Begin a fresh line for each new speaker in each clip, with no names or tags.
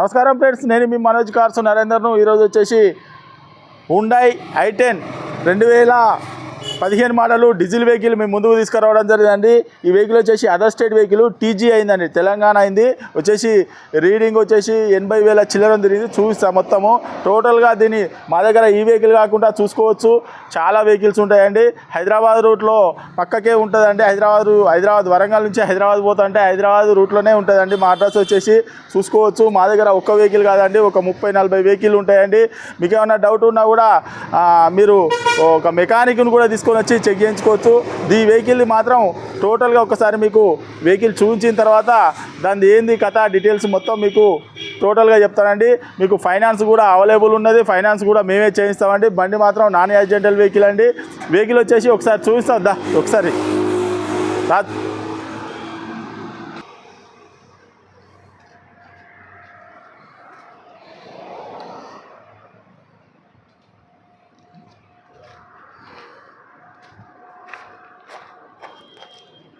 నమస్కారం ఫ్రెండ్స్ నేను మీ మనోజ్ కార్స్ నరేందర్ను. ఈరోజు వచ్చేసి హుండాయ్ ఐ టెన్ రెండు వేల పదిహేను మోడలు డీజిల్ వెహికల్ మేము ముందుకు తీసుకురావడం జరిగిందండి. ఈ వెహికల్ వచ్చేసి అదర్ స్టేట్ వెహికల్ టీజీ అయిందండి. తెలంగాణ అయింది. వచ్చేసి రీడింగ్ వచ్చేసి ఎనభై వేల చిల్లర తిరిగింది చూపిస్తాం మొత్తము. టోటల్గా దీన్ని మా దగ్గర ఈ వెహికల్ కాకుండా చూసుకోవచ్చు. చాలా వెహికల్స్ ఉంటాయండి. హైదరాబాద్ రూట్లో పక్కకే ఉంటుందండి. హైదరాబాద్ హైదరాబాద్ వరంగల్ నుంచి హైదరాబాద్ పోతుంటే హైదరాబాద్ రూట్లోనే ఉంటుందండి. మా అడ్రస్ వచ్చేసి చూసుకోవచ్చు. మా దగ్గర ఒక్క వెహికల్ కాదండి. ఒక ముప్పై నలభై వెహికల్ ఉంటాయండి. మీకు ఏమైనా డౌట్ ఉన్నా కూడా మీరు ఒక మెకానిక్ను కూడా తీసుకొని వచ్చి చెక్ చేయించుకోవచ్చు. ఈ వెహికల్ని మాత్రం టోటల్గా ఒకసారి మీకు వెహికల్ చూపించిన తర్వాత దాని ఏంది కథ డీటెయిల్స్ మొత్తం మీకు టోటల్గా చెప్తానండి. మీకు ఫైనాన్స్ కూడా అవైలబుల్ ఉన్నది. ఫైనాన్స్ కూడా మేమే చేయిస్తామండి. బండి మాత్రం నాన్ యాక్సిడెంటల్ వెహికల్ అండి. వెహికల్ వచ్చేసి ఒకసారి చూపిస్తాం. దా ఒకసారి.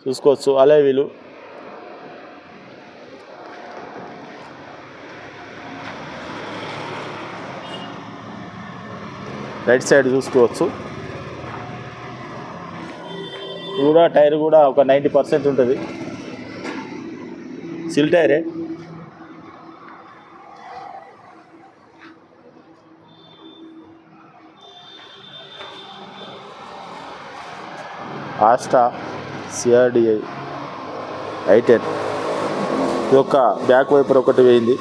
చూసుకోవచ్చు. అలే వీలు. రైట్ సైడ్ చూసుకోవచ్చు. కూడా టైర్ కూడా ఒక నైంటీ పర్సెంట్ ఉంటుంది. సిల్ టైరే. ఆస్టా. సిఆర్డిఐ ఐటెన్ ఇది యొక్క బ్యాక్ వైపర్ ఒకటి వేయింది.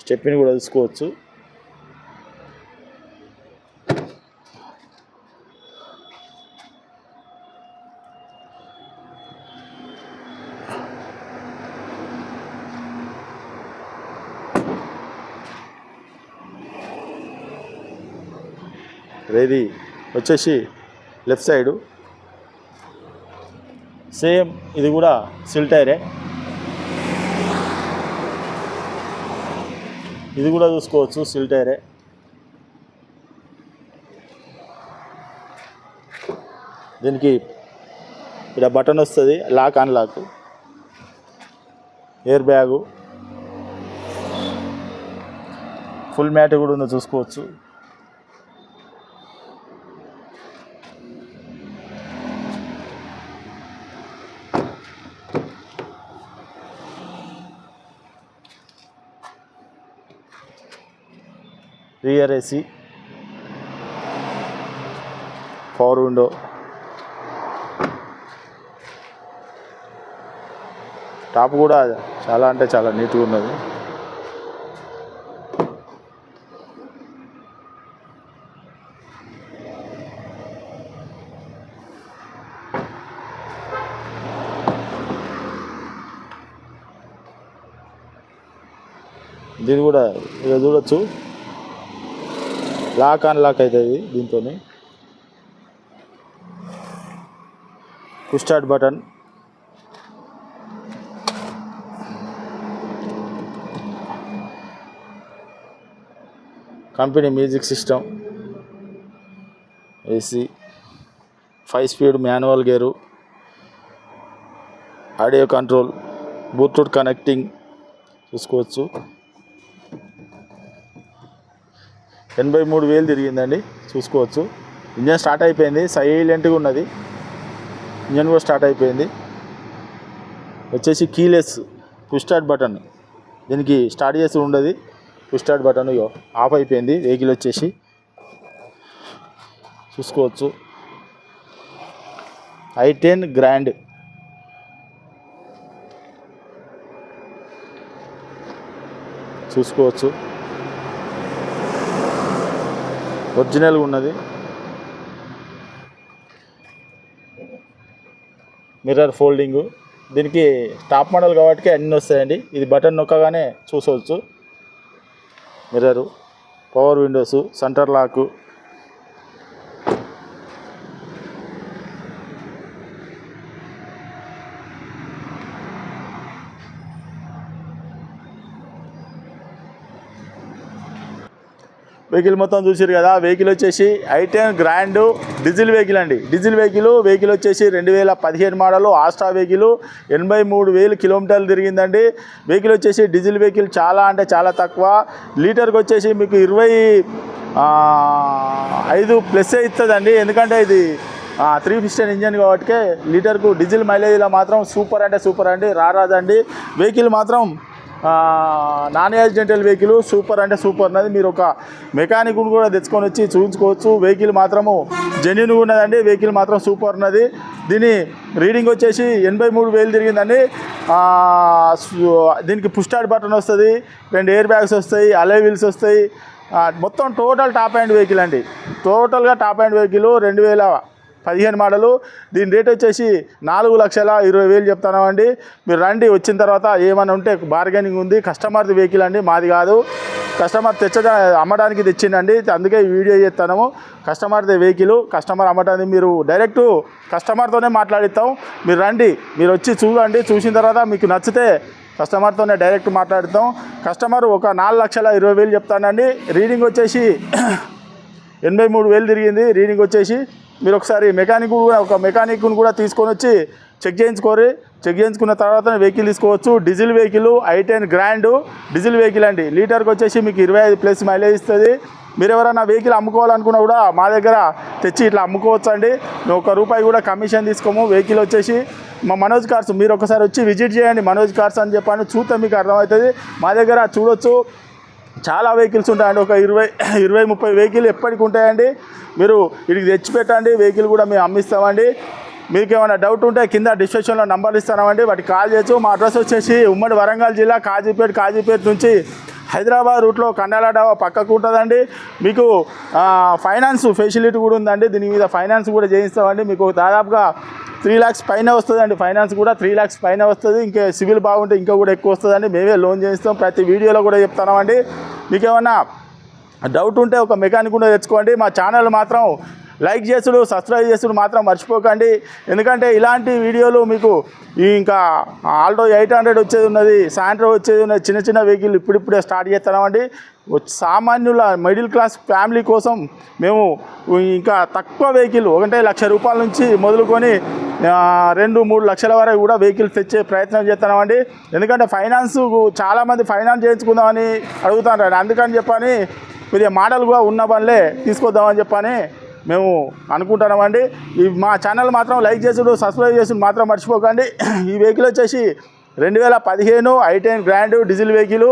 స్టెప్ని కూడా తీసుకోవచ్చు ఇది వచ్చేసి లెఫ్ట్ సైడు. సేమ్ ఇది కూడా సిల్ టైరే. ఇది కూడా చూసుకోవచ్చు సిల్ టైరే. దీనికి ఇక్కడ బటన్ వస్తుంది lock unlock air bag. Full mat కూడా ఉందో చూసుకోవచ్చు. Rear AC power window. Top కూడా చాలా అంటే చాలా నీట్గా ఉన్నది. దీన్ని కూడా ఇక చూడొచ్చు. లాక్ అన్లాక్ అవుతుంది దీంతో start button company music system AC five speed manual gear audio control Bluetooth connecting చూసుకోవచ్చు. ఎనభై మూడు వేలు తిరిగిందండి. చూసుకోవచ్చు. ఇంజన్ స్టార్ట్ అయిపోయింది. సైలెంట్గా ఉన్నది. ఇంజన్ కూడా స్టార్ట్ అయిపోయింది. వచ్చేసి కీలెస్ పుష్ స్టార్ట్ బటన్. దీనికి స్టార్ట్ చేసి ఉండదు. పుష్ స్టార్ట్ బటన్ ఆఫ్ అయిపోయింది. వెహికల్ వచ్చేసి చూసుకోవచ్చు. I ten grand. చూసుకోవచ్చు. ఒరిజినల్గా ఉన్నది. Mirror folding. దీనికి టాప్ మోడల్ కాబట్టి అన్నీ వస్తాయండి. ఇది బటన్ నొక్కగానే చూసవచ్చు mirror power windows center lock. Vehicle మొత్తం చూసారు కదా వెహికల్ వచ్చేసి I ten grand diesel vehicle అండి. డీజిల్ వెహికల్ వెహికల్ వచ్చేసి రెండు వేల పదిహేను మోడలు ఆస్ట్రా వెహికల్ ఎనభై మూడు వేలు కిలోమీటర్లు తిరిగిందండి. వెహికల్ వచ్చేసి డీజిల్ వెహికల్ చాలా అంటే చాలా తక్కువ. లీటర్కి వచ్చేసి మీకు ఇరవై ఐదు ప్లస్ ఇస్తుందండి. ఎందుకంటే ఇది త్రీ పిస్టన్ ఇంజన్ కాబట్టి లీటర్కు డీజిల్ మైలేజ్లో మాత్రం సూపర్ అంటే సూపర్ అండి రారాదండి. వెహికల్ మాత్రం నాన్ యాక్సిడెంటల్ వెహికల్ సూపర్ అంటే సూపర్ ఉన్నది. మీరు ఒక మెకానిక్ కూడా తెచ్చుకొని వచ్చి చూపించుకోవచ్చు. వెహికల్ మాత్రము జెన్యున్ ఉన్నదండి. వెహికల్ మాత్రం సూపర్ ఉన్నది. దీని రీడింగ్ వచ్చేసి ఎనభై మూడు వేలు తిరిగిందండి. దీనికి పుష్టాడ్ బటన్ వస్తుంది. రెండు ఎయిర్ బ్యాగ్స్ వస్తాయి. అలై వీల్స్ వస్తాయి. మొత్తం టోటల్ టాప్ హ్యాండ్ వెహికల్ అండి. టోటల్గా టాప్ హ్యాండ్ వెహికల్ రెండు వేల పదిహేను మోడలు. దీని రేట్ వచ్చేసి నాలుగు లక్షల ఇరవై వేలు చెప్తామండి మీరు రండి వచ్చిన తర్వాత ఏమైనా ఉంటే బార్గెనింగ్ ఉంది. కస్టమర్ది వెహికల్ అండి మాది కాదు. కస్టమర్ తెచ్చ అమ్మడానికి తెచ్చిండండి. అందుకే ఈ వీడియో చేస్తాము కస్టమర్ది వెహికల్ కస్టమర్ అమ్మటానికి మీరు డైరెక్ట్ కస్టమర్తోనే మాట్లాడిస్తాం. మీరు రండి మీరు వచ్చి చూడండి. చూసిన తర్వాత మీకు నచ్చితే కస్టమర్తోనే డైరెక్ట్ మాట్లాడతాం. కస్టమర్ ఒక నాలుగు లక్షల ఇరవై వేలు చెప్తానండి. రీడింగ్ వచ్చేసి ఎనభై మూడు వేలు తిరిగింది. రీడింగ్ వచ్చేసి మీరు ఒకసారి మెకానిక్ కూడా ఒక మెకానిక్ను కూడా తీసుకొని వచ్చి చెక్ చేయించుకోరు చెక్ చేయించుకున్న తర్వాత వెహికల్ తీసుకోవచ్చు. Diesel vehicle I ten grand diesel vehicle అండి. లీటర్కి వచ్చేసి మీకు ఇరవై ఐదు ప్లస్ మైలేజ్ ఇస్తుంది. మీరు ఎవరైనా వెహికల్ అమ్ముకోవాలనుకున్నా కూడా మా దగ్గర తెచ్చి ఇట్లా అమ్ముకోవచ్చు అండి ఒక రూపాయి కూడా కమిషన్ తీసుకోము. వెహికల్ వచ్చేసి మా మనోజ్ కార్స్ మీరు ఒకసారి వచ్చి విజిట్ చేయండి. మనోజ్ కార్స్ అని చెప్పాను. చూస్తే మీకు అర్థమవుతుంది. మా దగ్గర చూడొచ్చు. చాలా వెహికల్స్ ఉంటాయండి. ఒక ఇరవై ఇరవై ముప్పై వెహికల్ ఎప్పటికి ఉంటాయండి. మీరు ఇక్కడికి తెచ్చి పెట్టండి వెహికల్ కూడా మేము అమ్మిస్తామండి. మీకు ఏమైనా డౌట్ ఉంటే కింద డిస్క్రిప్షన్లో నంబర్లు ఇస్తామండి వాటికి కాల్ చేయొచ్చు. మా అడ్రస్ వచ్చేసి ఉమ్మడి వరంగల్ జిల్లా కాజీపేట కాజీపేట నుంచి హైదరాబాద్ రూట్లో కండాల డాబా పక్కకు ఉంటుందండి. మీకు ఫైనాన్స్ ఫెసిలిటీ కూడా ఉందండి. దీని మీద ఫైనాన్స్ కూడా చేయిస్తామండి. మీకు దాదాపుగా త్రీ ల్యాక్స్ పైన వస్తుందండి. ఫైనాన్స్ కూడా త్రీ ల్యాక్స్ పైన వస్తుంది. ఇంకా సివిల్ బాగుంటే ఇంకా కూడా ఎక్కువ వస్తుందండి. మేమే లోన్ చేయిస్తాం. ప్రతి వీడియోలో కూడా చెప్తున్నామండి. మీకేమన్నా డౌట్ ఉంటే ఒక మెకానిక్ కూడా తెచ్చుకోండి. మా ఛానల్ మాత్రం లైక్ చేసుడు సబ్స్క్రైబ్ చేసుడు మాత్రం మర్చిపోకండి. ఎందుకంటే ఇలాంటి వీడియోలు మీకు ఇంకా ఆల్టో ఎయిట్ హండ్రెడ్ వచ్చేది ఉన్నది సాయంత్రం వచ్చేది ఉన్నది చిన్న చిన్న వెహికల్ ఇప్పుడిప్పుడే స్టార్ట్ చేస్తున్నామండి సామాన్యుల మిడిల్ క్లాస్ ఫ్యామిలీ కోసం మేము ఇంకా తక్కువ వెహికల్ ఒకటే లక్ష రూపాయల నుంచి మొదలుకొని రెండు మూడు లక్షల వరకు కూడా వెహికల్ తెచ్చే ప్రయత్నం చేస్తున్నామండి. ఎందుకంటే ఫైనాన్స్ చాలామంది ఫైనాన్స్ చేయించుకుందామని అడుగుతారు అందుకని చెప్పని కొద్దిగా మోడల్గా ఉన్న పనులే తీసుకొద్దామని చెప్పని మేము అనుకుంటున్నామండి. ఈ మా ఛానల్ మాత్రం లైక్ చేసుడు సబ్స్క్రైబ్ చేసుడు మాత్రం మర్చిపోకండి. ఈ వెహికల్ వచ్చేసి రెండు వేల పదిహేను ఐటెన్ గ్రాండ్ డీజిల్ వెహికల్.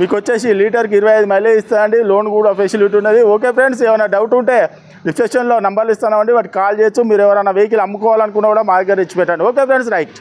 మీకు వచ్చేసి లీటర్కి ఇరవై ఐదు మైలేజ్ ఇస్తుందండి లోన్ కూడా ఫెసిలిటీ ఉన్నది. ఓకే ఫ్రెండ్స్ ఏమైనా డౌట్ ఉంటే డిస్క్రిప్షన్లో నంబర్లు ఇస్తామండి వాటికి కాల్ చేయొచ్చు. మీరు ఎవరైనా వెహికల్ అమ్ముకోవాలనుకున్నా కూడా మా దగ్గర ఇచ్చి పెట్టండి. Okay friends right.